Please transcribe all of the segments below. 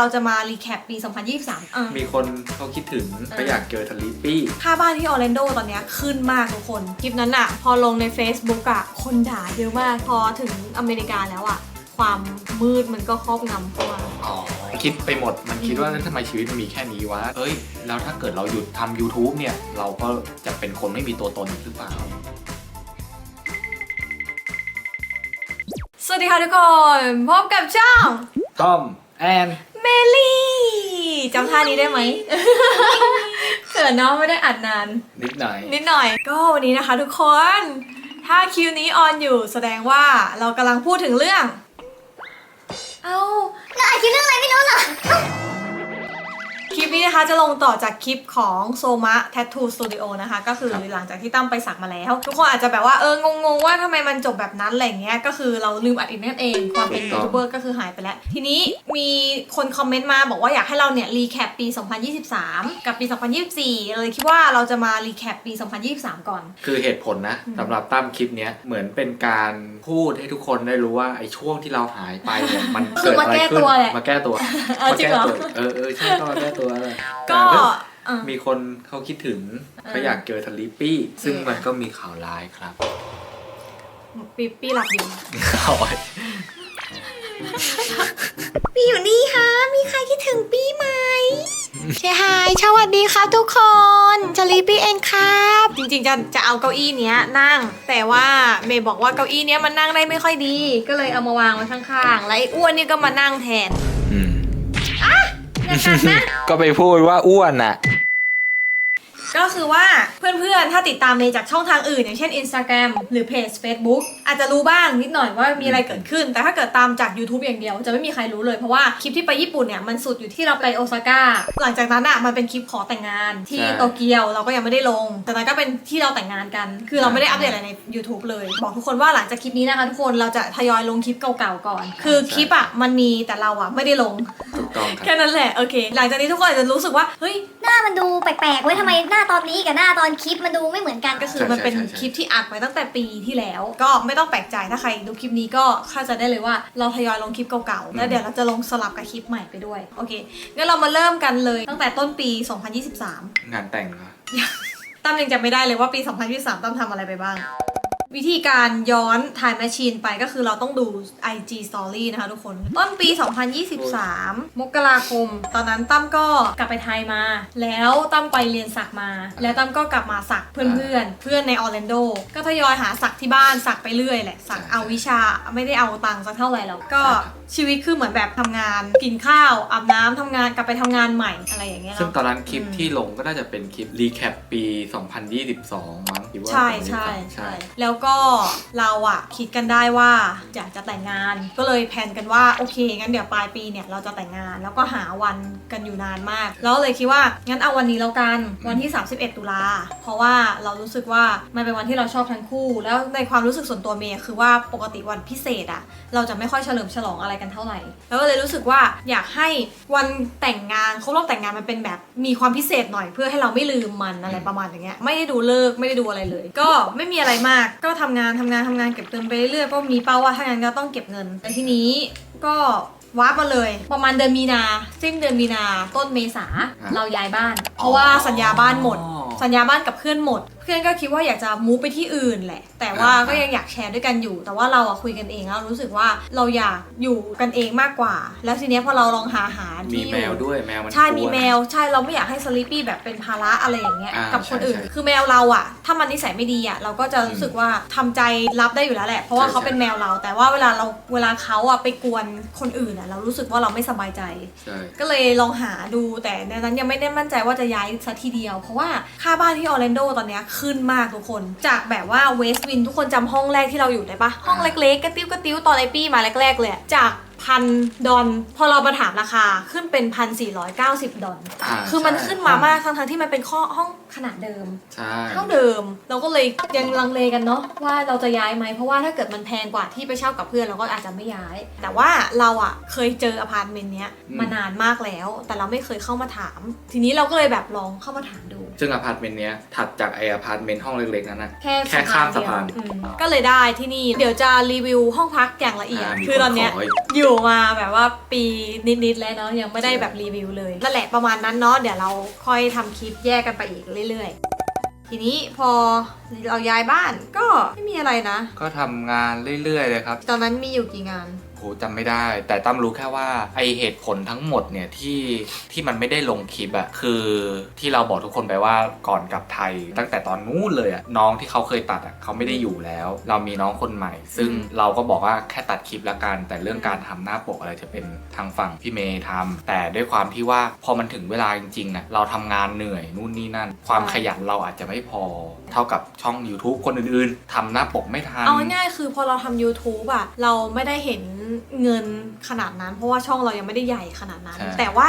เราจะมารีแคปปี 2023อะมีคนเขาคิดถึงก็อยากเจอทาริปปี้ ค่าบ้านที่ออร์แลนโดตอนเนี้ยขึ้นมากทุกคน คลิปนั้นอะพอลงใน Facebook อะคนด่าเยอะมาก พอถึงอเมริกาแล้วอะความมืดมันก็ครอบงำเข้ามาอ๋อ คิดไปหมด มันคิดว่าทำไมชีวิตมันมีแค่นี้วะ เอ้ย แล้วถ้าเกิดเราหยุดทำ YouTube เนี่ย เราก็จะเป็นคนไม่มีตัวตนอีกหรือเปล่าสวัสดีค่ะทุกคน พบกับช่องต้อมแอน เมลี่จำท่านี้ได้ไหมเขินเนาะไม่ได้อัดนาน นิดหน่อยนิดหน่อย ก็วันนี้นะคะทุกคน ถ้าคิวนี้ออนอยู่แสดงว่าเรากำลังพูดถึงเรื่อง เอาเราอาจคิดเรื่องอะไรไม่รู้เหรอ คลิปนี้นะคะจะลงต่อจากคลิปของโซมะ Tattoo Studio นะคะ ก็คือครับหลังจากที่ตั้มไปสักมาแล้ว ทุกคนอาจจะแบบว่าเอองงๆว่าทำไมมันจบแบบนั้นอะไรอย่างเงี้ยก็คือเราลืมอัดอินเทอร์เน็ตเอง ความเป็นถูยูกต้องทูบเบอร์ก็คือหายไปแล้ว ทีนี้มีคนคอมเมนต์มาบอกว่าอยากให้เราเนี่ยรีแคปปี 2023 กับปี 2024 เลยคิดว่าเราจะมารีแคปปี 2023 ก่อน คือเหตุผลนะสำหรับตั้มคลิปเนี้ยเหมือนเป็นการพูดให้ทุกคนได้รู้ว่าไอ้ช่วงที่เราหายไปเนี่ยมันคือเกิดมาอะไรแก้ขึ้นตัวแหละมาแก้ตัวเออจริงเหรอมาแก้ตัวเออเออใช่ก็มาแก้ตัวเลยก็แต่อะมีคนเขาคิดถึงเขาอยากเจอทาริปปี้ ซึ่งอืมมันก็มีข่าวร้ายครับปีปีหลับอยู่ข่าวปีอยู่นี่ค่ะมีใครคิดถึงปีไหมเชฮายสวัสดีครับทุกคนจลีปีเองครับ จริงๆจะจะเอาเก้าอี้เนี้ยนั่ง แต่ว่าเมย์บอกว่าเก้าอี้เนี้ยมันนั่งได้ไม่ค่อยดี ก็เลยเอามาวางไว้ข้างๆ แล้วไอ้อ้วนนี่ก็มานั่งแทนอืมอย่า กัดนะ ก็ไปพูดว่าอ้วนอะ ก็คือว่าเพื่อนๆ ถ้าติดตามเมย์จากช่องทางอื่น อย่างเช่น Instagram หรือเพจ Facebook อาจจะรู้บ้างนิดหน่อยว่ามีอะไรเกิดขึ้น แต่ถ้าเกิดตามจาก YouTube อย่างเดียว จะไม่มีใครรู้เลยเพราะว่าคลิปที่ไปญี่ปุ่นเนี่ยมันสุดอยู่ที่เราไปโอซาก้าหลังจากนั้นอะมันเป็นคลิปขอแต่งงานที่ใช่โตเกียวเราก็ยังไม่ได้ลง แต่นั้นก็เป็นที่เราแต่งงานกัน คือเราไม่ได้อัปเดตอะไรใน YouTube เลย บอกทุกคนว่าหลังจากคลิปนี้นะคะทุกคนเราจะทยอยลงคลิปเก่าๆก่อน คือคลิปอะมันมีแต่เราอะไม่ได้ลงถูกต้องครับแค่นั้นแหละโอเค หลังจากนี้ทุกคนอาจจะรู้สึกว่าเฮ้ยหน้ามันดูแปลกๆเว้ยทำไมหน้าตอนนี้กับหน้าตอนคลิปมันดูไม่เหมือนกันก็คือมันเป็นใช่ใช่ใช่ คลิปที่อัดไว้ตั้งแต่ปีที่แล้ว ก็ไม่ต้องแปลกใจถ้าใครดูคลิปนี้ก็เข้าใจได้เลยว่าเราทยอยลงคลิปเก่าๆแล้วเดี๋ยวเราจะลงสลับกับคลิปใหม่ไปด้วยโอเคงั้นเรามาเริ่มกันเลยตั้งแต่ต้นปี 2023 งานแต่งเหรอตั้มยังจำไม่ได้เลยว่าปี 2023ตั้มทำอะไรไปบ้าง วิธีการย้อน time machine ไปก็คือเราต้องดู IG story นะคะทุกคน ต้นปี 2023 มกราคม ตอนนั้นตั้มก็กลับไปไทยมา แล้วตั้มไปเรียนสักมา แล้วตั้มก็กลับมาสักเพื่อนๆ เพื่อนในออร์แลนโด ก็ทยอยหาสักที่บ้านสักไปเรื่อยแหละ สักเอาวิชาไม่ได้เอาตังค์สักเท่าไหร่แล้วก็ชีวิตคือเหมือนแบบทำงานกินข้าวอาบน้ำทำงานกลับไปทำงานใหม่อะไรอย่างเงี้ยซึ่งเนาะตอนนั้นคลิปอืมที่ลงก็น่าจะเป็นคลิปรีแคปปี 2022 มั้งคิดว่าใช่2022ใช่ใช่แล้วก็เราอะคิดกันได้ว่าอยากจะแต่งงาน ก็เลยแพลนกันว่าโอเคงั้นเดี๋ยวปลายปีเนี่ยเราจะแต่งงาน แล้วก็หาวันกันอยู่นานมาก แล้วเลยคิดว่างั้นเอาวันนี้แล้วกันวันที่ 31 ตุลาเพราะว่าเรารู้สึกว่ามันเป็นวันที่เราชอบทั้งคู่ แล้วในความรู้สึกส่วนตัวเมย์คือว่าปกติวันพิเศษอะเราจะไม่ค่อยเฉลิมฉลองอะไรกันเท่าไหร่ แล้วก็เลยรู้สึกว่าอยากให้วันแต่งงานครบรอบแต่งงานมันเป็นแบบมีความพิเศษหน่อยเพื่อให้เราไม่ลืมมันอะไรประมาณอย่างเงี้ยไม่ได้ดูเลิกษ์ไม่ได้ดูอะไรเลย ก็ไม่มีอะไรมากก็ทำงานทำงานทำงานเก็บเงินไปเรื่อยๆก็มีเป้าว่าถ้างั้นก็ต้องเก็บเงิน แต่ทีนี้ก็วาร์ปมาเลย ประมาณเดือนมีนาสิ้นเดือนมีนาต้นเมษาอะเราย้ายบ้าน เพราะว่าสัญญาบ้านหมดอ๋อสัญญาบ้านกับเพื่อนหมดเพื่อนก็คิดว่าอยากจะมูฟไปที่อื่นแหละ แต่ว่าอ่าก็ยังอยากแชร์ด้วยกันอยู่ แต่ว่าเราอะคุยกันเองแล้วรู้สึกว่าเราอยากอยู่กันเองมากกว่า แล้วทีเนี้ยพอเราลองหาหามีที่อยู่แมวด้วยแมวมันใช่กลัวมีแมว ใช่ เราไม่อยากให้สลิปปี้แบบเป็นภาระอะไรอย่างเงี้ย อ่ากับคนอื่น ใช่ใช่คือแมวเราอะถ้ามันนิสัยไม่ดีอะเราก็จะรู้สึกว่าทำใจรับได้อยู่แล้วแหละ เพราะว่าใช่เขาเป็นแมวเรา แต่ว่าเวลาเรา เวลาเขาอะไปกวนคนอื่นอะเรารู้สึกว่าเราไม่สบายใจ ใช่ ก็เลยลองหาดู แต่ในนั้นยังไม่ได้มั่นใจว่าจะย้ายสัทีเดียว เพราะว่าค่าบ้านที่ออร์แลนโดตอนเนี้ยขึ้นมากทุกคน จากแบบว่าเวสต์วินทุกคนจำห้องแรกที่เราอยู่ได้ปะห้องเล็กๆกระติ้วกระติ้วตอนไอปี้มาแรกๆเลยจาก พันดอลพอเรามาถามราคาขึ้นเป็นพันสี่ร้อยเก้าสิบดอลอ่าคือมันใช่ ขึ้นมามากทั้งๆที่มันเป็นข้อห้องขนาดเดิม ใช่ เท่าเดิมเราก็เลยยังลังเลกันเนาะว่าเราจะย้ายไหมเพราะว่าถ้าเกิดมันแพงกว่าที่ไปเช่ากับเพื่อนเราก็อาจจะไม่ย้าย แต่ว่าเราอะเคยเจออพาร์ตเมนต์เนี้ยมานานมากแล้ว แต่เราไม่เคยเข้ามาถาม ทีนี้เราก็เลยแบบลองเข้ามาถามดู ซึ่งอพาร์ตเมนต์เนี้ยถัดจากไออพาร์ตเมนต์ห้องเล็กๆนั้นนะ แค่แค่ข้ามสะพาน เดียวอืมก็เลยได้ที่นี่เดี๋ยวจะรีวิวห้องพักอย่างละเอียดอ่ามีคือตอนเนี้ยคนขออีกอยู่มาแบบว่าปีนิดๆแล้วเนาะยังไม่ได้แบบรีวิวเลยนั่นแหละประมาณนั้นเนาะเดี๋ยวเราค่อยทำคลิปแยกกันไปอีกเรื่อยๆ ทีนี้พอเราย้ายบ้านก็ไม่มีอะไรนะ ก็ทำงานเรื่อยๆเลยครับ ตอนนั้นมีอยู่กี่งาน โหจำไม่ได้ แต่ตั้มรู้แค่ว่าไอเหตุผลทั้งหมดเนี่ยที่ที่มันไม่ได้ลงคลิปอะคือที่เราบอกทุกคนไปว่าก่อนกลับไทย ตั้งแต่ตอนนู้นเลยอะน้องที่เขาเคยตัดอะเขาไม่ได้อยู่แล้ว เรามีน้องคนใหม่ ซึ่งเราก็บอกว่าแค่ตัดคลิปละกัน แต่เรื่องการทำหน้าปกอะไรจะเป็นทางฝั่งพี่เมย์ทำแต่ด้วยความที่ว่าพอมันถึงเวลาจริงๆนะเราทำงานเหนื่อยนู่นนี่นั่น ความขยันเราอาจจะไม่พอ เท่ากับช่อง YouTube คนอื่นๆทำหน้าปกไม่ทันเอาง่ายๆคือพอเราทำ YouTube อะเราไม่ได้เห็น เงินขนาดนั้น เพราะว่าช่องเรายังไม่ได้ใหญ่ขนาดนั้น ใช่ แต่ว่า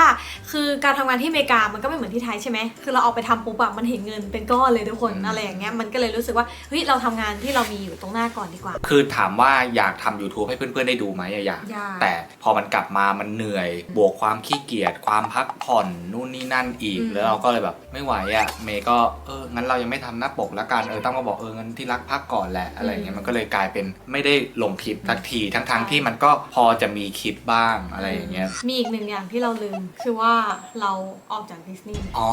คือการทำงานที่อเมริกามันก็ไม่เหมือนที่ไทยใช่ไหมคือเราเอาไปทำปุ๊บอะมันเห็นเงินเป็นก้อนเลยทุกคนอะไรอย่างเงี้ยมันก็เลยรู้สึกว่าเฮ้ยเราทำงานที่เรามีอยู่ตรงหน้าก่อนดีกว่าคือถามว่าอยากทำ YouTube ให้เพื่อนๆได้ดูไหมอะอยาก อยากแต่พอมันกลับมามันเหนื่อย บวกความขี้เกียจ ความพักผ่อนนู่นนี่นั่นอีก อืม แล้วเราก็เลยแบบไม่ไหวอะ่ะ เมย์ก็เออ งั้นเรายังไม่ทำหน้าปกแล้วกัน เออตั้มก็บอกเอองั้นที่รักพักก่อนแหละ อะไรอย่างเงี้ย มันก็เลยกลายเป็นไม่ได้ลงคลิปทักที ทั้งๆที่มันก็พอจะมีคลิปบ้างอะไรอย่างเงี้ย มีอีกหนึ่งอย่างที่เราลืม คือว่าเราออกจากดิสนีย์ อ๋อ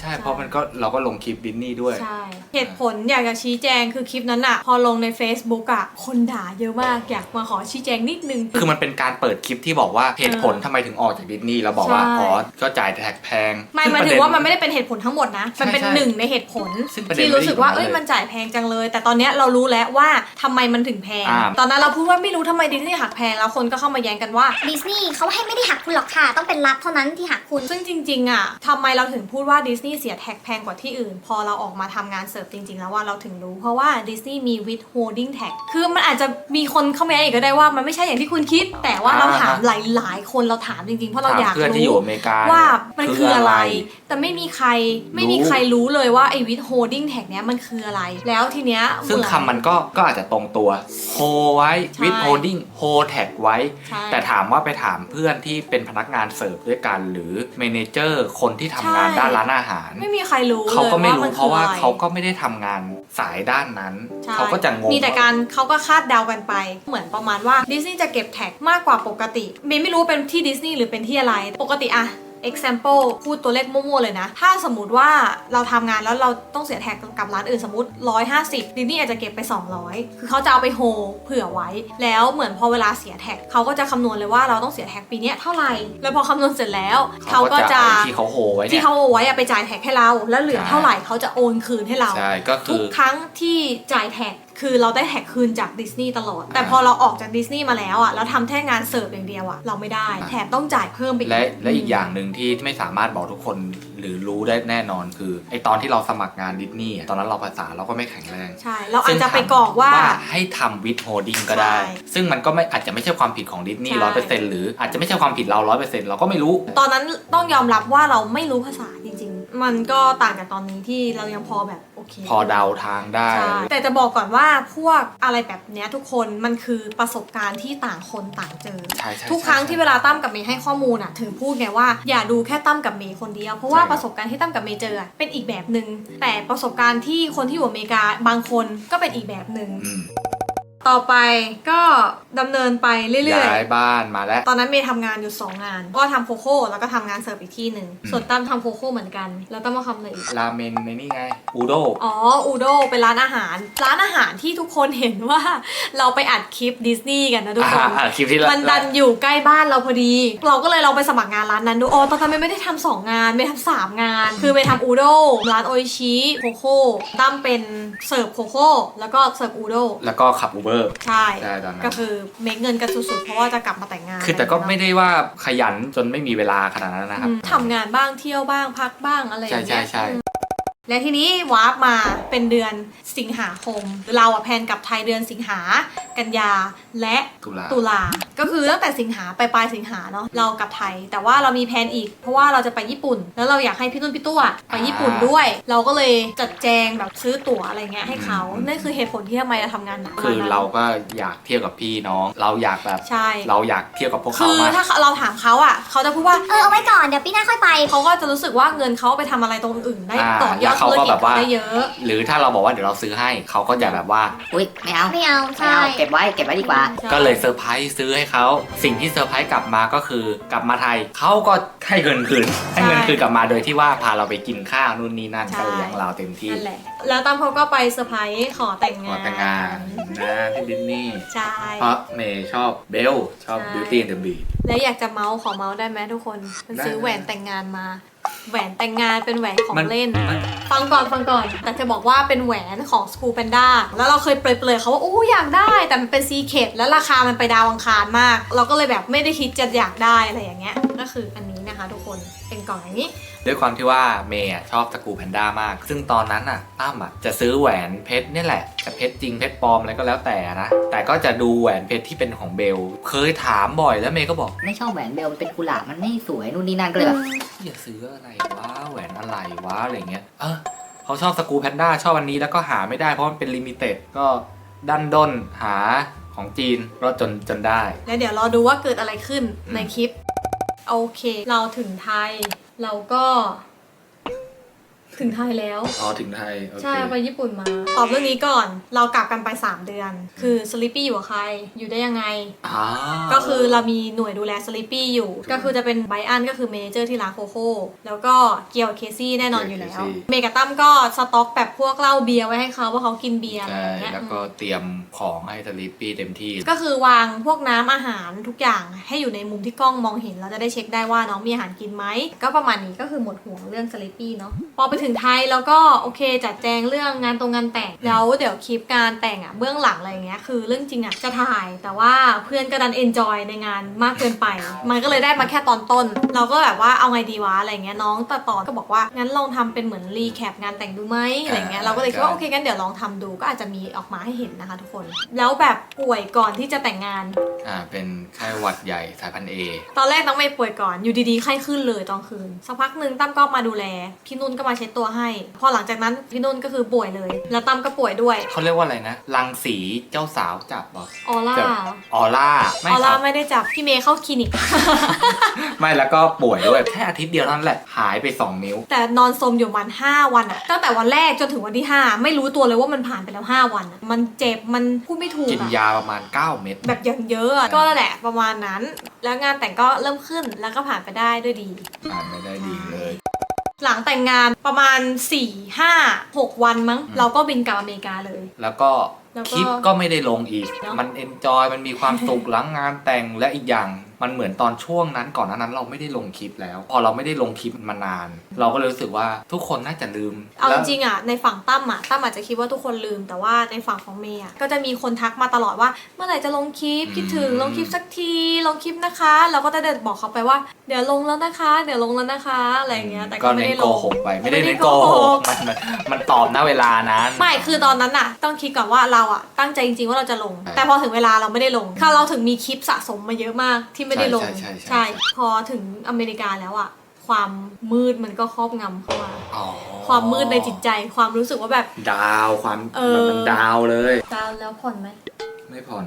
ใช่ เพราะมันก็เราก็ลงคลิปดิสนีย์ด้วย ใช่ เหตุผลอยากจะชี้แจงคือคลิปนั้นอะพอลงใน Facebook อะคนด่าเยอะมากอยากมาขอชี้แจงนิดนึง คือมันเป็นการเปิดคลิปที่บอกว่าเหตุผลทำไมถึงออกจากดิสนีย์แล้วบอกว่าใช่ อ๋อก็จ่ายแท็กแพงไม่ซึ่หมายประถึเด็งว่ามันไม่ได้เป็นเหตุผลทั้งหมดนะใช่มันเป็นใช่หนึ่งในเหตุผล ซึ่งประเด็นที่รู้สึกว่าไม่ได้เอ้ยอยู่ตรงนั้นเลยมันจ่ายแพงจังเลย แต่ตอนเนี้ยเรารู้แล้วว่าทำไมมันถึงแพง อ่า ตอนนั้นเราพูดว่าไม่รู้ทำไมดิสนีย์หักแพงแล้วคนก็เข้ามาแย้งกันว่าดิสนีย์เขาให้ไม่ได้หักคุณหรอกค่ะ ต้องเป็นรัฐเท่านั้นที่หักคุณ ซึ่งจริงๆอะทำไมเราถึงพูดว่าดิสนีย์เสียแท็กแพงกว่าที่อื่น พอเราออกมาทำงานเสิร์ฟจริง ๆ แล้วว่าเราถึงรู้ เพราะว่าดิสนีย์มี with holding tag คือมันอาจจะมีคนเข้ามาแย้งอีกก็ได้ว่ามันไม่ใช่อย่างที่คุณคิด แต่ว่าเราถามหลายๆ คนเราถามจริงๆ เพราะเราถามอยากเพื่อนที่อยู่รู้อเมริกาว่าเนี่ยมันคืออะไร แต่ไม่มีใครไม่มีใครรู้เลยว่าไอ้ with holding tag เนี้ยมันคืออะไร แล้วทีเนี้ยซึ่งเหอคำมันก็ก็อาจจะตรงตัว hold ไว้ใช่ with holding hold tag ไว้ ใช่ แต่ถามว่าไปถามเพื่อนที่เป็นพนักงานเสิร์ฟด้วยกัน หรือเมเนเจอร์คนที่ทำงานใช่ ด้านร้านอาหาร ไม่มีใครรู้เขาก็ไม่ลยรู้มันเพราะว่าคืออไเขาก็ไม่ได้ทำงานสายด้านนั้น ใช่เขาก็จะงงมีแต่การเขาก็คาดเดากันไป เหมือนประมาณว่าดิสนีย์จะเก็บแท็กมากกว่าปกติเมย์ไม่รู้ว่าเป็นที่ดิสนีย์หรือเป็นที่อะไร ปกติอะ example พูดตัวเลขมั่วๆเลยนะ ถ้าสมมติว่าเราทำงานแล้วเราต้องเสียแท็กกับร้านอื่นสมมติ 150ดิสนีย์อาจจะเก็บไป 200 คือเขาจะเอาไปโฮเผื่อไว้ แล้วเหมือนพอเวลาเสียแท็กเขาก็จะคำนวณเลยว่าเราต้องเสียแท็กปีเนี้ยเท่าไหร่ แล้วพอคำนวณเสร็จแล้วเขาก็จะเอาที่เขาโฮไว้เนี่ที่ยเขาเอาไว้อะไปจ่ายแท็กให้เรา แล้วเหลือใช่เท่าไหร่เขาจะโอนคืนให้เรา ใช่ ก็ทุคืกอครั้งที่จ่ายแท็ก คือเราได้แท็กคืนจากดิสนีย์ตลอด แต่อ่าพอเราออกจากดิสนีย์มาแล้วอะแล้วทำแค่งานเสิร์ฟอย่างเดียวอะเราไม่ได้อ่าแถมต้องจ่ายเพิ่มไปอีกและและอีกอย่างหนึ่งที่ไม่สามารถบอกทุกคนหรือรู้ได้แน่นอนคือไอตอนที่เราสมัครงานดิสนีย์อะตอนนั้นเราภาษาเราก็ไม่แข็งแรงใช่เราอาจจะไปกรอกว่าให้ทำวิดโฮดิ้งก็ได้ใช่ซึ่งมันก็ไม่อาจจะไม่ใช่ความผิดของดิสนีย์ใช่ร้อยเปอร์เซ็นต์หรืออาจจะไม่ใช่ความผิดเราร้อยเปอร์เซ็นต์เราก็ไม่รู้ ตอนนั้นต้องยอมรับว่าเราไม่รู้ภาษาจริง ๆ มันก็ต่างจากตอนนี้ที่เรายังพอแบบโอ เค พอเดาทางได้ ใช่แต่จะบอกก่อนว่าพวกอะไรแบบเนี้ยทุกคนมันคือประสบการณ์ที่ต่างคนต่างเจอ ใช่ใช่ทุกครั้งใช่ ที่เวลาตั้มกับเมย์ให้ข้อมูลอะถึงพูดไงว่าอย่าดูแค่ตั้มกับเมย์คนเดียว เพราะว่าใช่ครับ ประสบการณ์ที่ตั้มกับเมย์เจออะเป็นอีกแบบหนึ่งแต่ประสบการณ์ที่คนที่อยู่อเมริกาบางคนก็เป็นอีกแบบหนึ่ง อืม ต่อไปก็ดำเนินไปเรื่อยย้ายบ้านมาแล้ว ๆ ตอนนั้นเมย์ทำงานอยู่ 2 งาน ก็ทำโคโค่แล้วก็ทำงานเสิร์ฟอีกที่หนึ่ง อืม ส่วนตั้มทำโคโค่เหมือนกัน แล้วตั้มมาทำอะไรอีก ราเมนในนี่ไง อูโดอ๋อ อูโดเป็นร้านอาหาร ร้านอาหารที่ทุกคนเห็นว่าเราไปอัดคลิปดิสนีย์กันนะทุกคน อ่าคลิปที่เรามันดันอยู่ใกล้บ้านเราพอดี เราก็เลยลองไปสมัครงานร้านนั้นดูอ๋อตอนนั้นไม่ได้ทำสองงานไม่ทำสามงาน คือไปทำอูโดร้านโออิชิโคโค่ตั้มเป็นเสิร์ฟโคโค่แล้วก็เสิร์ฟอูโด แล้วก็ขับอูเบอร์ใช่ใช่ตอนนั้น ก็คือเมคเงินกันสุดๆ เพราะว่าจะกลับมาแต่งงานคือแต่ก็ไม่ะรได้ว่าขยันจนไม่มีเวลาขนาดนั้นนะคอรับย่างเงี้ยอืมทำงานบ้างเที่ยวบ้างพักบ้างอะไรอใช่ย่างใช่เงี้ยใช่ และทีนี้วาร์ปมาเป็นเดือนสิงหาคม เราอะแพลนกลับไทยเดือนสิงหากันยาและตุลาตุลา ก็คือตั้งแต่สิงหาไปปลายสิงหาเนาะเรากลับไทย แต่ว่าเรามีแผนอีก เพราะว่าเราจะไปญี่ปุ่น แล้วเราอยากให้พี่นุ่นพี่ตัวไปญี่ปุ่นด้วย เราก็เลยจัดแจงแบบซื้อตั๋วอะไรเงี้ยให้เขานั่นคือเหตุผลที่ทำไมเราทำงานหนักคือประมณนั้นเราก็อยากเที่ยวกับพี่น้อง เราอยากแบบใช่เราอยากเที่ยวกับพวกคืเขาอมากถ้าเราถามเขาอะเขาจะพูดว่าเออเอาไว้ก่อนเดี๋ยวปีหน้าค่อยไปเขาก็จะรู้สึกว่าเงินเขาไปทำอะไรตรงอื่นได้อ่าต่อยอดเขาก็แบบว่าธุรจเขได้เยอะหรือถ้าเราบอกว่าเดี๋ยวเราซื้อให้เขาก็จะแบบว่า อุ้ยไม่เอาไม่เอาไม่ใช่เอาเก็บไว้เก็บไว้ดีกว่าใช่ก็เลยเซอร์ไพรส์ซื้อให้เขาสิ่งที่เซอร์ไพรส์กลับมาก็คือกลับมาไทยเขาก็ให้เงินคืนให้เงินคืนกลับมาโดยที่ว่าพาเราไปกินข้าวนู่นนี่นั่นก็เลี้ยงเราเต็มที่นั่นแหละแล้วตั้มเขาก็ไปเซอร์ไพรส์ขอแต่งขงาอนแต่งงานนะที่ดิสนีย์ใช่เพราะเมย์ชอบเบลชอบใช่ Beauty and the Beast แล้วอยากจะเมาส์ขอเมาส์ได้ไหมทุกคนมันซื้อได้แหวนแต่งงานมา แหวนแต่งงานเป็นแหวนของมันเล่น มัน ฟังก่อนฟังก่อน แต่จะบอกว่าเป็นแหวนของ School Panda แล้วเราเคยเปรยๆเขาว่าโอ้อยากได้ แต่มันเป็นซีเคดแล้วราคามันไปดาวอังคารมาก เราก็เลยแบบไม่ได้คิดจะอยากได้อะไรอย่างเงี้ย ก็คืออันนี้นะคะทุกคน เป็นกล่องอย่างนี้ ด้วยความที่ว่าเมย์อะชอบตระกูลแพนด้ามาก ซึ่งตอนนั้นอะตั้มอะจะซื้อแหวนเพชรเนี่ยแหละจะเพชรจริงเพชรปลอมอะไรก็แล้วแต่นะ แต่ก็จะดูแหวนเพชรที่เป็นของเบล เคยถามบ่อยแล้วเมย์ก็บอกไม่ชอบแหวนเบลมันเป็นกุหลาบมันไม่สวยนู่นนี่นั่นก็เลยแบบอย่าซื้ออะไรวะแหวนอะไรวะอะไรเงี้ยเออเขาชอบสกรูแพนด้าชอบอันนี้แล้วก็หาไม่ได้เพราะมันเป็นลิมิเต็ดก็ดันด้นหาของจีนก็จนจนได้ แล้วเดี๋ยวรอดูว่าเกิดอะไรขึ้นอืมในคลิป โอเค เราถึงไทย เราก็ ถึงไทยแล้ว อ๋อถึงไทยโอเคใช่ไปญี่ปุ่นมา ตอบเรื่องนี้ก่อน เรากลับกันไป 3 เดือน คือสลิปปี้อยู่กับใคร อยู่ได้ยังไง อ่า ก็คือเรามีหน่วยดูแลสลิปปี้อยู่ ก็คือจะเป็นไบอันก็คือเมเนเจอร์ที่ร้านโคโค่แล้วก็เกียวเคซี่แน่นอนอยู่แล้วเมกาตั้มก็สต็อกแบบพวกเหล้าเบียร์ไว้ให้เขาว่าเขากินเบียร์อะไรใช่อย่างเงี้ยแล้วก็เตรียมของให้สลิปปี้เต็มที่ ก็คือวางพวกน้ำอาหารทุกอย่างให้อยู่ในมุมที่กล้องมองเห็น เราจะได้เช็คได้ว่าน้องมีอาหารกินไหมก็ประมาณนี้ก็คือหมดห่วงเรื่องสลิปปี้เนาะพอไปถึงไทยแล้วก็โอเคจัดแจงเรื่องงานตรงงานแต่งแล้วเดี๋ยวคลิปการแต่งอะเบื้องหลังอะไรอย่างเงี้ยคือเรื่องจริงอะจะถ่าย แต่ว่าเพื่อนก็ดันเอนจอยในงานมากเกินไป มันก็เลยได้มาแค่ตอนต้น เราก็แบบว่าเอาไงดีวะอะไรเงี้ยน้องตัดต่อก็บอกว่างั้นลองทำเป็นเหมือนรีแคปงานแต่งดูไหมอะไรเงี้ยเราก็เลยคิดว่าโอเคงั้นเดี๋ยวลองทำดูก็อาจจะมีออกมาให้เห็นนะคะทุกคน แล้วแบบป่วยก่อนที่จะแต่งงานอ่าเป็นไข้หวัดใหญ่สายพันธุ์เอตอนแรกน้องเมย์ป่วยก่อนอยู่ดีๆไข้ขึ้นเลยตอนคืนสักพักหนึ่งตั้มก็มาดูแลพี่นุ่นก็มาเช็ดตัวให้ พอหลังจากนั้นพี่นุ่นก็คือป่วยเลย แล้วตั้มก็ป่วยด้วย เขาเรียกว่าอะไรนะรังสีเจ้าสาวจับเหรอออร่าจับออร่าไม่ออคร่ารับ ไม่ได้จับพี่เมย์เข้าคลินิก ไม่แล้วก็ป่วยด้วยแค่อาทิตย์เดียวเท่านั้นแหละหายไป 2 นิ้ว แต่นอนสมอยู่ประมัน5วันอะตั้งแต่วันแรกจนถึงวันที่ 5 ไม่รู้ตัวเลยว่ามันผ่านไปแล้ว 5 วันอะมันเจ็บมันพูดไม่ถูกกินอะยาประมาณ 9 เม็ดแบบอย่างเยอะอะก็นั่นแหละประมาณนั้น แล้วงานแต่งก็เริ่มขึ้นแล้วก็ผ่านไปได้ด้วยดี อ่านไม่ได้ดีเลย หลังแต่งงานประมาณ 4 5 6 วันมั้ง เราก็บินกลับอเมริกาเลย แล้วก็แล้วก็คลิปก็ไม่ได้ลงอีก เนอะ มันเอนจอยมันมีความสุขหลังงานแต่งและอีกอย่าง มันเหมือนตอนช่วงนั้นก่อนหน้านั้นเราไม่ได้ลงคลิปแล้ว พอเราไม่ได้ลงคลิปมานาน เราก็เลยรู้สึกว่าทุกคนน่าจะลืมเอาแล้จวริงๆอะในฝั่งตั้มอะตั้มอาจจะคิดว่าทุกคนลืม แต่ว่าในฝั่งของเมย์อะก็จะมีคนทักมาตลอดว่าเมื่อไหร่จะลงคลิปคิดถึงลงคลิปสักทีลงคลิปนะคะเราก็จะเดินบอกเขาไปว่าเดี๋ยวลงแล้วนะคะ เดี๋ยวลงแล้วนะคะอะไรอย่างเงี้ยแต่ก็ก็ไม่เน้ได้นลโกงหกไปไม่ได้ไม่ได้เน้นโกหโกหกกมันมันมันตอบณเวลานั้นไม่คือตอนนั้นอะ ต้องคิดก่อนว่าเราอะตั้งใจจริงๆว่าเราจะลงใช่แต่พอถึงเวลาเราไม่ได้ลงค่ะเราถึงมีคลิปสะสมมาเยอะมากที่ไม่ได้ลงใช่ใช่ใช่ใช่ พอถึงอเมริกาแล้วอะความมืดมันก็ครอบงำเข้ามา อ๋อความมืดในจิตใจความรู้สึกว่าแบบ ดาวความเออ มันดาวเลย ดาวแล้วผ่อนไหมไม่ผ่อน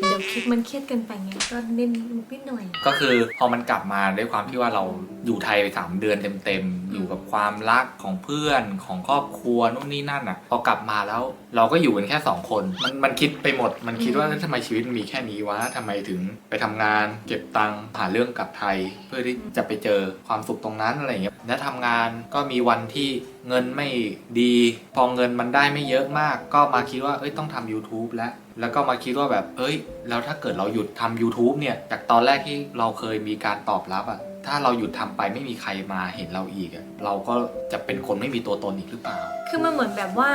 เดี๋ยว คลิปมันเครียดเกินไปไงก็เน้นนิดหน่อย ก็คือพอมันกลับมาด้วยความที่ว่าเราอยู่ไทยไปสามเดือนเต็มๆ อยู่กับความรักของเพื่อนของครอบครัวนู่นนี่นั่นอะ พอกลับมาแล้วเราก็อยู่กันแค่สองคน มันมันคิดไปหมด มันคิดว่าอืมเอ้ยทำไมชีวิตมันมีแค่นี้วะทำไมถึงไปทำงาน เก็บตังค์หาเรื่องกลับไทย เพื่อที่จะไปเจอความสุขตรงนั้นอะไรอย่างเงี้ยและทำงานก็มีวันที่เงินไม่ดี พอเงินมันได้ไม่เยอะมาก ก็มาคิดว่าเอ้ยต้องทำ YouTube แล้วแล้วก็มาคิดว่าแบบเอ้ยแล้วถ้าเกิดเราหยุดทำ YouTube เนี่ย จากตอนแรกที่เราเคยมีการตอบรับอะถ้าเราหยุดทำไปไม่มีใครมาเห็นเราอีกอะเราก็จะเป็นคนไม่มีตัวตนอีกหรือเปล่า คือมันเหมือนแบบว่า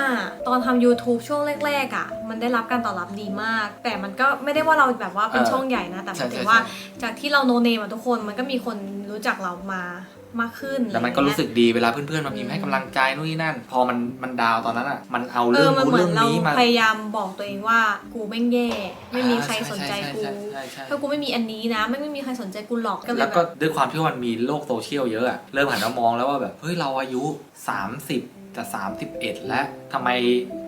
ตอนทำ YouTube ช่วงแรกๆอะ มันได้รับการตอบรับดีมาก แต่มันก็ไม่ได้ว่าเราแบบว่าเป็นเออช่องใหญ่นะ แต่หมายถึใช่งใช่ว่าใช่จากที่เราโนเนมอะทุกคนมันก็มีคนรู้จักเรามา มากขึ้นแล้วมันก็รู้สึกดีเวลาเพื่อนๆมาพิมพ์ให้กำลังใจนู่นนี่นั่น พอมันมันดาวตอนนั้นอะมันเอาเอเรื่อองมันนู้นเหมือเรื่นองเรานี้มาพยายามบอกตัวเองว่ากูแม่งแย่ ไม่มีใครสนใจกูช่ช่ใช่ใช่ถ้ากูไม่มีอันนี้นะไม่ไม่มีใครสนใจกูหรอกก็เลยแล้วแบก็บด้วยความที่มันมีโลกโซเชียลเยอะอะเริ่มหันมามองแล้วว่าแบบเฮ้ยเราอายุ 30จะ31 แล้ว ทำไม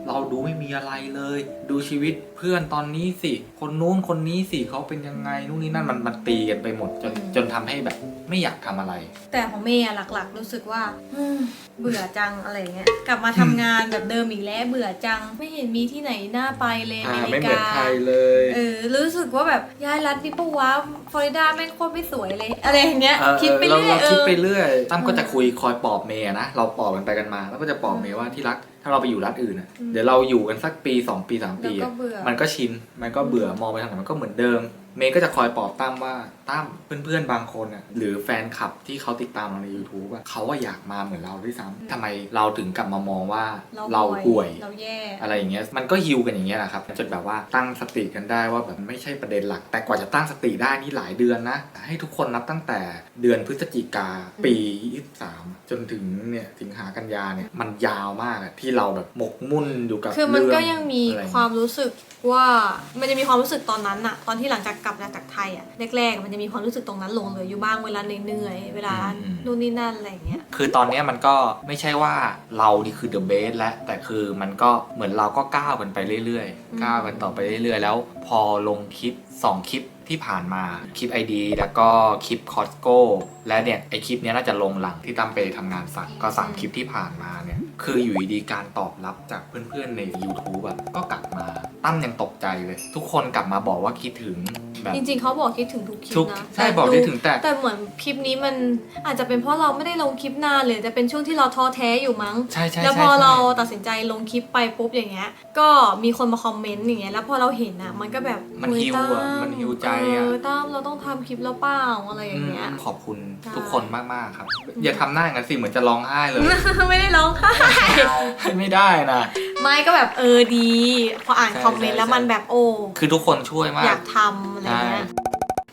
เราดูไม่มีอะไรเลย ดูชีวิตเพื่อนตอนนี้สิ คนนู้นคนนี้สิเขาเป็นยังไงนู่นนี่นั่นมันมันตีกันไปหมดจนอืมจนทำให้แบบไม่อยากทำอะไร แต่ของเมย์อะหลักๆ รู้สึกว่าอืมเบื่อจังอะไรเงี้ยกลับมาทำงานแบบเดิมอีกแล้วเบื่อจังไม่เห็นมีที่ไหนน่าไปเลยออ่าเมไม่ริเหมือนกาไทยเลยเออรู้สึกว่าแบบย้ายรัฐนี่ปะวะฟลอริดาแม่งโคตรไม่สวยเลย อะไรอย่างเงี้ยเออคิดไปเราเรื่อยเราเอคิดอไปเรื่อยตั้มก็จะคุยคอยปลอบเมย์อะนะเราปลอบกันไปกันมา แล้วก็จะปลอบเมย์ว่าที่รัก ถ้าเราไปอยู่รัฐอื่นอะอืมเดี๋ยวเราอยู่กันสักปีสองปีสามปีแล้วก็อะเบื่อ มันก็ชินมันก็เบื่อมองไปทางไหนมันก็เหมือนเดิม เมย์ก็จะคอยปลอบตั้มว่าตั้มเพื่อนๆบางคนอะหรือแฟนคลับที่เขาติดตามเราใน YouTube อะเขาว่าอยากมาเหมือนเราด้วยซ้ำทำไมเราถึงกลับมามองว่าเราห่วยเราแย่อะไรอย่างเงี้ยมันก็ฮิวกันอย่างเงี้ยแหละครับจนแบบว่าตั้งสติกันได้ว่าแบบมันไม่ใช่ประเด็นหลัก แต่กว่าจะตั้งสติได้นี่หลายเดือนนะให้ทุกคนนับตั้งแต่เดือนพฤศจิกาปี 23 จนถึงเนี่ยสิงหากันยาเนี่ยมันยาวมากอะที่เราแบบหมกมุ่นอยู่กับคือมันเรื่ก็ยังมีอะไรความรู้สึกว่ามันจะมีความรู้สึกตอนนั้นอะตอนที่หลังจากกลับมาจากไทยอะแรกๆอะมันจะมีความรู้สึกตรงนั้นหลงเหลืออยู่บ้างเวลาเหนื่อยๆเวลานู่นนี่นั่นอะไรอย่างเงี้ยคือตอนเนี้ยมันก็ไม่ใช่ว่าเรานี่คือเดอะเบสแล้วแต่คือมันก็เหมือนเราก็ก้าวกันไปเรื่อยอืมๆก้าวกันต่อไปเรื่อยๆ แล้วพอลงคลิป 2 คลิปที่ผ่านมาคลิป ID แล้วก็คลิปคอสโก้และเนี่ยไอคลิปเนี้ยน่าจะลงหลังที่ตั้มไปทำงานสักก็สามคลิปที่ผ่านมาเนี่ยคืออยู่ดีๆการตอบรับจากเพื่อนๆใน YouTube อะก็กลับมาตั้มยังตกใจเลย ทุกคนกลับมาบอกว่าคิดถึงแบบ จริงๆเขาบอกคิดถึงทุกคลิปทุกนะใช่แต่บอกคิดถึงแต่ แต่เหมือนคลิปนี้มันอาจจะเป็นเพราะเราไม่ได้ลงคลิปนานเลยแต่เป็นช่วงที่เราท้อแท้อยู่มั้ง ใช่ใช่แล้วใช่พอใช่เราตัดสินใจลงคลิปไปปุ๊บอย่างเงี้ย ก็มีคนมาคอมเมนต์อย่างเงี้ย แล้วพอเราเห็นอะ มันก็แบบมันเฮ้ยฮิวอะตั้มันฮิวใจอะ เออตั้มเราต้องทำคลิปแล้วเปล่าอะไรอย่างเงี้ยขอบคุณใช่ ทุกคนมากๆครับ อย่าทำหน้าอย่างนั้นสิเหมือนจะร้องไห้เลย ไม่ได้ร้องไห้ไม่ได้นะ ไม่ก็แบบเออดี พออ่านใช่คอมเมนต์ใช่แล้วมันแบบโอ้คือทุกคนช่วยมาอยากกทำอะไรเงี้ย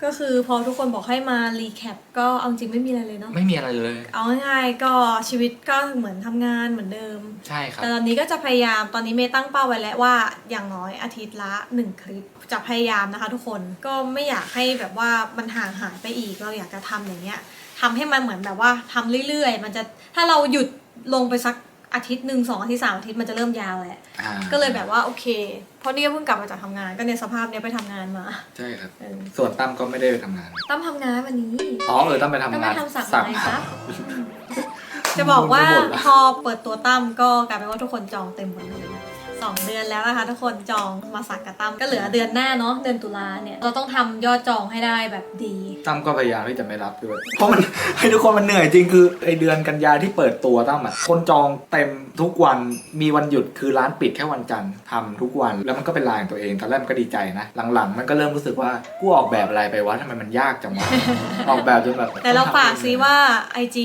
ก็คือพอทุกคนบอกให้มารีแคปก็เอาจริงไม่มีอะไรเลยเนาะไม่มีอะไรเลย เอาง่ายๆก็ชีวิตก็เหมือนทำงานเหมือนเดิม ใช่ครับแต่ตอนนี้ก็จะพยายามตอนนี้เมย์ตั้งเป้าไว้แล้วว่าอย่างน้อยอาทิตย์ละ 1 คลิปจะพยายามนะคะทุกคนก็ไม่อยากให้แบบว่ามันห่างหายไปอีกเราอยากจะทำอย่างเงี้ยทำให้มันเหมือนแบบว่าทำเรื่อยๆ มันจะถ้าเราหยุดลงไปสัก อาทิตย์หนึ่งสองอาทิตย์สามอาทิตย์มันจะเริ่มยาวแหละอ่าก็เลยแบบว่าโอเค เพราะนี่ก็เพิ่งกลับมาจากทำงานก็ในสภาพเนี้ยไปทำงานมา ใช่ครับเออส่วนตั้มก็ไม่ได้ไปทำงาน ตั้มทำงานวันนี้ อ๋อเออตั้มไปทำก็งาไม่นทำสักสัอะไรครับจะบอกว่าพอเปิดตัวตั้มก็กลายเป็นว่าทุกคนจองเต็มหมดเลย สองเดือนแล้วนะคะทุกคนจองมาสักกับตั้มก็เหลือเดือนหน้าเนาะเดือนตุลาเนี่ยเราต้องทำยอดจองให้ได้แบบดี ตั้มก็พยายามที่จะไม่รับด้วย เพราะมัน ให้ทุกคนมันเหนื่อยจริงคือไอเดือนกันยาที่เปิดตัวตั้มอะคนจองเต็มทุกวันมีวันหยุดคือร้านปิดแค่วันจันทร์ทำทุกวันแล้วมันก็เป็นลายของตัวเองตอนแรกมันก็ดีใจนะ หลังๆ มันก็เริ่มรู้สึกว่ากูออกแบบอะไรไปวะทำไมมันยากจังวะ ออกแบบจนแบบแต่เราฝากซิว่า IG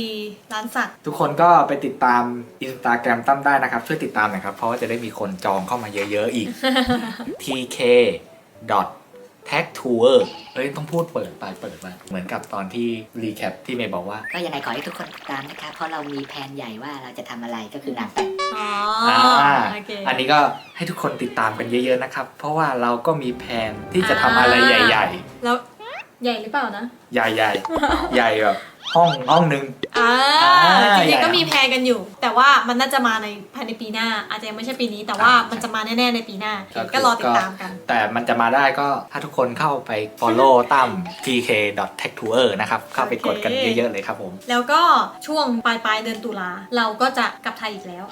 ร้านสัก ทุกคนก็ไปติดตามอินสตาแกรมตั้มได้นะครับช่วยติดตามหน่อยครับเพราะว่าจะได้มีคนจองเข้ามาเยอะๆอีก tk tag tour เอ้ยต้องพูดเปิดไปเปิดไปเหมือนกับตอนที่รีแคปที่เมย์บอกว่า ก็ยังไงขอให้ทุกคนติดตามนะคะเพราะเรามีแผนใหญ่ว่าเราจะทำอะไรก็คืองานแต่งอ๋ออ่าโอเค อันนี้ก็ให้ทุกคนติดตามกันเยอะ ๆนะครับ เพราะว่าเราก็มีแผนที่จะทำอะไรใหญ่ แล้วใหญ่หรือเปล่านะ ๆ ใหญ่ๆ ใหญ่แบบ ห้องห้องหนึ่ง อ่าอ่าจใหญ่ริงๆก็อะมีแพลนกันอยู่ แต่ว่ามันน่าจะมาในภายในปีหน้า อาจจะยังไม่ใช่ปีนี้ แต่ว่าอ่ามัมันจะมาแน่ๆในปีหน้า ก็คือ ก็รอติดตามกัน แต่มันจะมาได้ก็ถ้าทุกคนเข้าไป follow ตั้ม tk tag tour นะครับ เข้าไปกดกันโอเคเยอะๆเลยครับผม แล้วก็ช่วงปลายปลายๆเดือนตุลาเราก็จะกลับไทยอีกแล้ว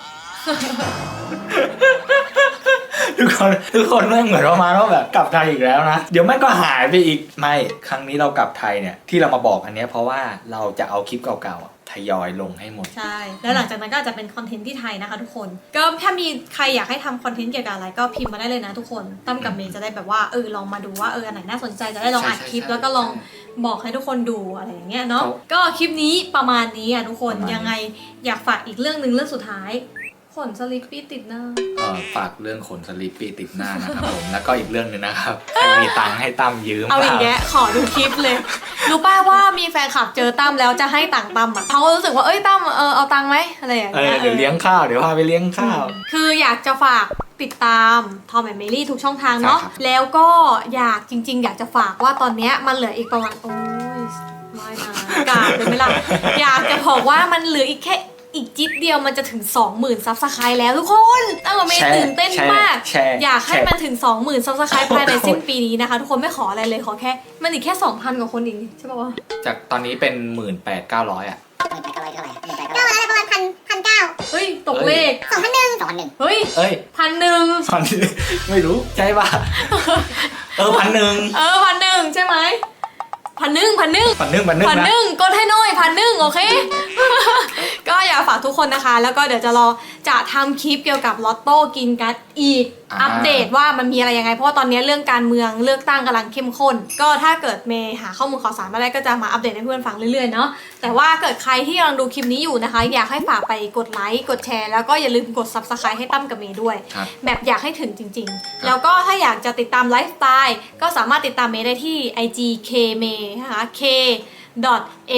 ทุกคนทุกคนเรื่องเหมือนประมาณว่าแบบกลับไทยอีกแล้วนะ เดี๋ยวมันก็หายไปอีกไม่ครั้งนี้เรากลับไทยเนี่ยที่เรามาบอกอันเนี้ยเพราะว่าเราจะเอาคลิปเก่าๆอะทยอยลงให้หมด ใช่ แล้วหลังจากนั้นก็อาจจะเป็นคอนเทนต์ที่ไทยนะคะทุกคน ก็ถ้ามีใครอยากให้ทำคอนเทนต์เกี่ยวกับอะไรก็พิมพ์มาได้เลยนะทุกคนตั้มกับเมย์จะได้แบบว่าเออลองมาดูว่าเอออันไหนน่าสนใจจะได้ลองอัดคลิปใช่ใช่แล้วก็ลองบอกให้ทุกคนดูอะไรอย่างเงี้ยเนาะเขาก็คลิปนี้ประมาณนี้อะทุกคนประมาณนี้ยังไงอยากฝากอีกเรื่องหนึ่งเรื่องสุดท้าย ขนสลิปปี้ติดหน้า เอ่อฝากเรื่องขนสลิปปี้ติดหน้านะครับผม แล้วก็อีกเรื่องหนึ่งนะครับใครมีตังค์ให้ตั้มยืมเอาอีกปล่แยะขอดูคลิปเลย รู้ป้าว่ามีแฟนคลับเจอตั้มแล้วจะให้ตังค์ตั้มอะเขาก็รู้สึกว่าเอ้ยตั้มเออเอาตังค์ไหมอะไรอย่างเอเงี้อยเดี๋ยวเลี้ยงข้าวเดี๋ยวพาไปเลี้ยงข้าว คืออยากจะฝากติดตามทอมแอนเมลี่ทุกช่องทางเนาะใช่ครับ แล้วก็อยากจริง ๆ อยากจะฝากว่าตอนเนี้ยมันเหลืออีกประมาณโอ้ยไม่นะกราบเลยไหมล่ะอยากจะบอกว่ามันเหลืออีกแค่ อีกจิตเดียวมันจะถึง 20,000ซับสไครต์แล้วทุกคนตั้งแต่เมย์แชร์ตื่นเต้นแชร์มากแชร์อยากให้แชร์มันถึง 20,000ซับสไครต์ภายในสิ้นปีนี้นะคะ ทุกคนไม่ขออะไรเลยขอแค่ มันอีกแค่ 2,000 กว่าคนเองใช่ป่าวะจากตอนนี้เป็นหมื่นแปดเก้าร้อยอะหมื่นแปดเก้าร้อยเท่าไหร่หมื่นแปดก็เก้าร้อยมาได้ประมาณพันพันเก้าเฮ้ย ตกเลขสองพันหนึ่งสองพันหนึ่งเฮ้ยเอ้ยพันหนึ่งพันไม่รู้ ใช่ป่ะ เออพันหนึ่งเออพันหนึ่งใช่ไหม พันหนึ่งพันหนึ่งพันหนึ่งพันหนึ่งพันนะ หนึ่งกดให้หน่อยพันหนึ่งโอเค ก็อยากฝากทุกคนนะคะ แล้วก็เดี๋ยวจะรอจะทำคลิปเกี่ยวกับลอตโต้กินกันอีก อ่าอัปเดตว่ามันมีอะไรยังไง เพราะว่าตอนนี้เรื่องการเมืองเลือกตั้งกำลังเข้มข้น ก็ถ้าเกิดเมย์หาข้อมูลข่าวสารมาได้ก็จะมาอัปเดตให้เพื่อนฟังเรื่อยๆเนาะแต่ว่าเกิดใครที่กำลังดูคลิปนี้อยู่นะคะ อยากให้ฝากไปกดไลค์กดแชร์แล้วก็อย่าลืมกด subscribe ให้ตั้มกับเมย์ด้วย ครับ แบบอยากให้ถึงจริง ๆ แล้วก็ถ้าอยากจะติดตามไลฟ์สไตล์ก็สามารถติดตามเมย์ได้ที่ IG k m a y นะคะ k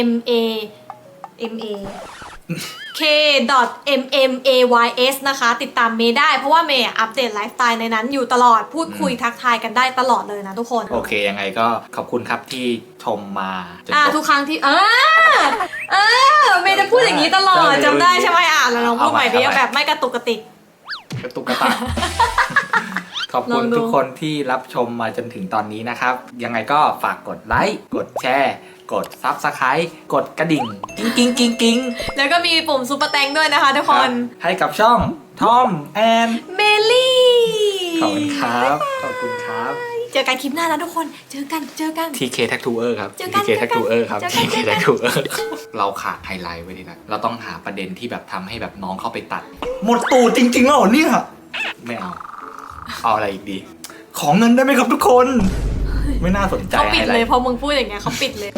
m a m a k m m a y s นะคะ ติดตามเมย์ได้ เพราะว่าเมย์อัปเดตไลฟ์สไตล์ในนั้นอยู่ตลอดพูดคุยทักทายกันได้ตลอดเลยนะทุกคน โอเค ยังไงก็ขอบคุณครับที่ชมมาจนอ่าจบ ทุกครั้งที่อ่าอ่าเมย์จะพูดอย่างนี้ตลอดใช่จำได้ใช่ไหมอะแล้วลองพูดใหม่ดิเอาใหม่แบบไม่กระตุกกระติก กระตุกกระตัก ขอบคุณลองดู ทุกคนที่รับชมมาจนถึงตอนนี้นะครับ ยังไงก็ฝากกดไลค์กดแชร์ กดซับสไคร b ์กดกระดิ่ง กิ้งกิ้งกิ้งกิ้งแล้วก็มีปุ่มซุปเปอร์แตงด้วยนะคะทุกคนให้กับช่องทอมแอนเมลี่ ขอบคุณครับ ขอบคุณครับ เจอกันคลิปหน้านะทุกคน เจอกัน เจอกัน TK Tattooer ครับ เจอกัน TK Tattooer ครับเจอกัน TK เจอกัน Tattooer เราขาดไฮไลท์ไว้ดีนะเราต้องหาประเด็นที่แบบทำให้แบบน้องเข้าไปตัด หมดตูดจริงๆแล้วเหรอเนี่ย ไม่เอา เอาอะไรอีกดี ขอเงินได้ไหมครับทุกคน ไม่น่าสนใจเขาปิดไฮไลเลยท์พอมึงพูดอย่างเงี้ยเขาปิดเลย